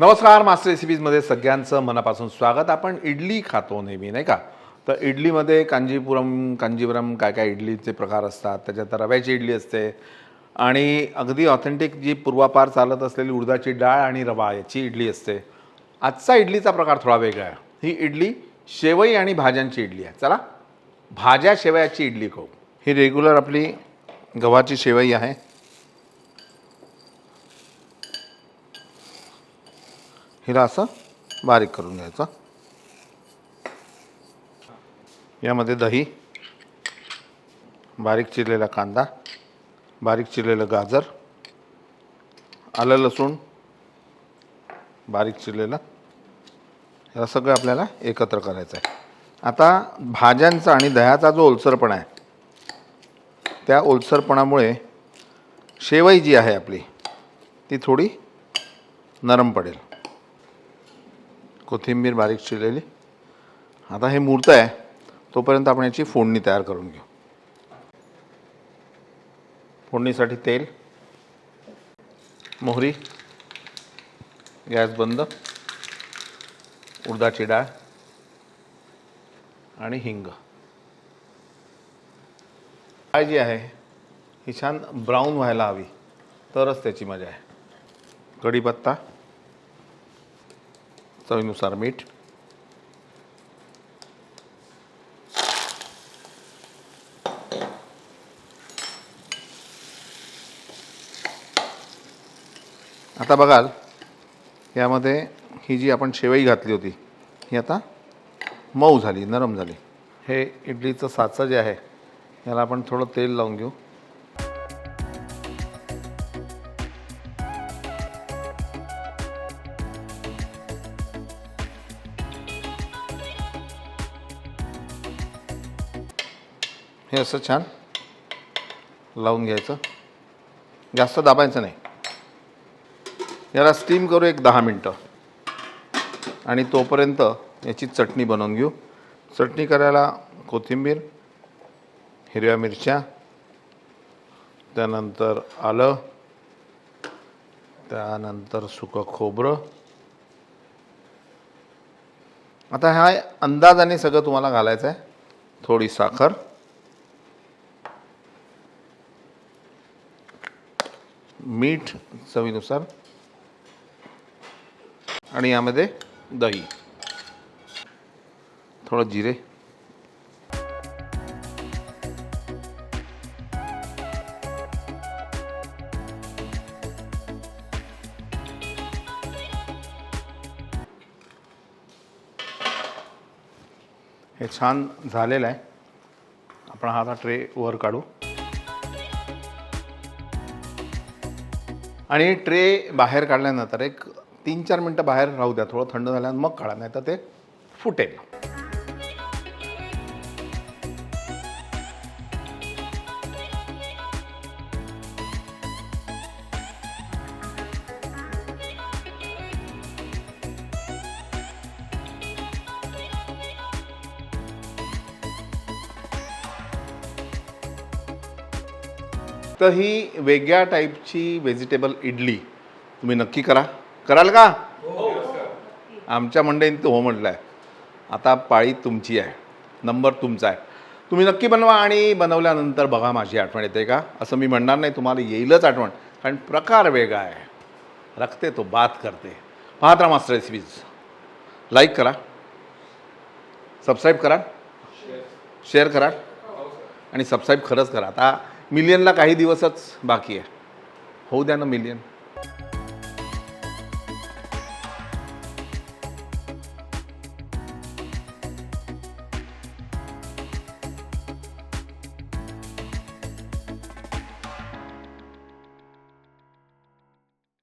नमस्कार मास्टर रेसिपीजमध्ये सगळ्यांचं मनापासून स्वागत. आपण इडली खातो नेहमी नाही का? तर इडलीमध्ये कांजीपुरम कांजीवरम काय काय इडलीचे प्रकार असतात? त्याच्यात रव्याची इडली असते. आणि अगदी ऑथेंटिक जी पूर्वापार चालत असलेली उडदाची डाळ आणि रवा याची इडली असते. आजचा इडलीचा प्रकार थोडा वेगळा आहे. ही इडली शेवई आणि भाज्यांची इडली आहे. चला भाज्या शेवयाची इडली खाऊ. ही रेग्युलर आपली गव्हाची शेवई आहे. हिला असं बारीक करून घ्यायचा. यामध्ये दही बारीक चिरलेला कांदा बारीक चिरलेलं गाजर आलं लसूण बारीक चिरलेलं हे सगळं आपल्याला एकत्र करायचं आहे. आता भाज्यांचा आणि दह्याचा जो ओलसरपणा आहे त्या ओलसरपणामुळे शेवई जी आहे आपली ती थोडी नरम पडेल. कोथिंबीर बारीक चिरलेली. आता हे मूर्त आहे तोपर्यंत आपण याची फोडणी तयार करून घेऊ. फोडणीसाठी तेल मोहरी गॅस बंद उडदाची डाळ आणि हिंग. डाळ जी आहे ही छान ब्राऊन व्हायला हवी तरच त्याची मजा आहे. कढीपत्ता चवीनुसार मीठ. आता बघाल यामध्ये ही जी आपण शेवई घातली होती ही आता मऊ झाली नरम झाली. हे इडलीचं साचं जे आहे याला आपण थोडं तेल लावून घेऊ. हे असं छान. लावून घ्यायचं. जास्त दाबायचं नाही. याला स्टीम करू एक दहा मिनटं. आणि तोपर्यंत याची चटणी बनवून घेऊ. चटणी करायला कोथिंबीर हिरव्या मिरच्या त्यानंतर आलं त्यानंतर सुकं खोबरं. आता हा अंदाजाने सगळं तुम्हाला घालायचं आहे थोडी साखर. मीठ चवीनुसार आणि यामध्ये दही. थोडं जिरे. हे छान झालेलं आहे. आपण हा आता ट्रे वर काढू. आणि ट्रे बाहेर काढल्यानंतर एक तीन चार मिनटं बाहेर राहू द्या. थोडं थंड झाल्यानं मग काढा नाही तर ते फुटेल. तर ही वेगळ्या टाईपची व्हेजिटेबल इडली तुम्ही नक्की करा. कराल का? आमच्या मंडळीने तो हो म्हटलं आहे आता पाळी तुमची आहे. नंबर तुमचा आहे. तुम्ही नक्की बनवा आणि बनवल्यानंतर बघा माझी आठवण येते का? असं मी म्हणणार नाही तुम्हाला येईलच आठवण. कारण प्रकार वेगळा आहे. रखते तो बात करते. पाहत राहा मास्टर रेसिपीज लाईक करा. सबस्क्राईब करा. शेअर करा. आणि सबस्क्राईब खरंच करा. आता मिलियनला काही दिवसच बाकी आहे. होऊ द्या ना मिलियन.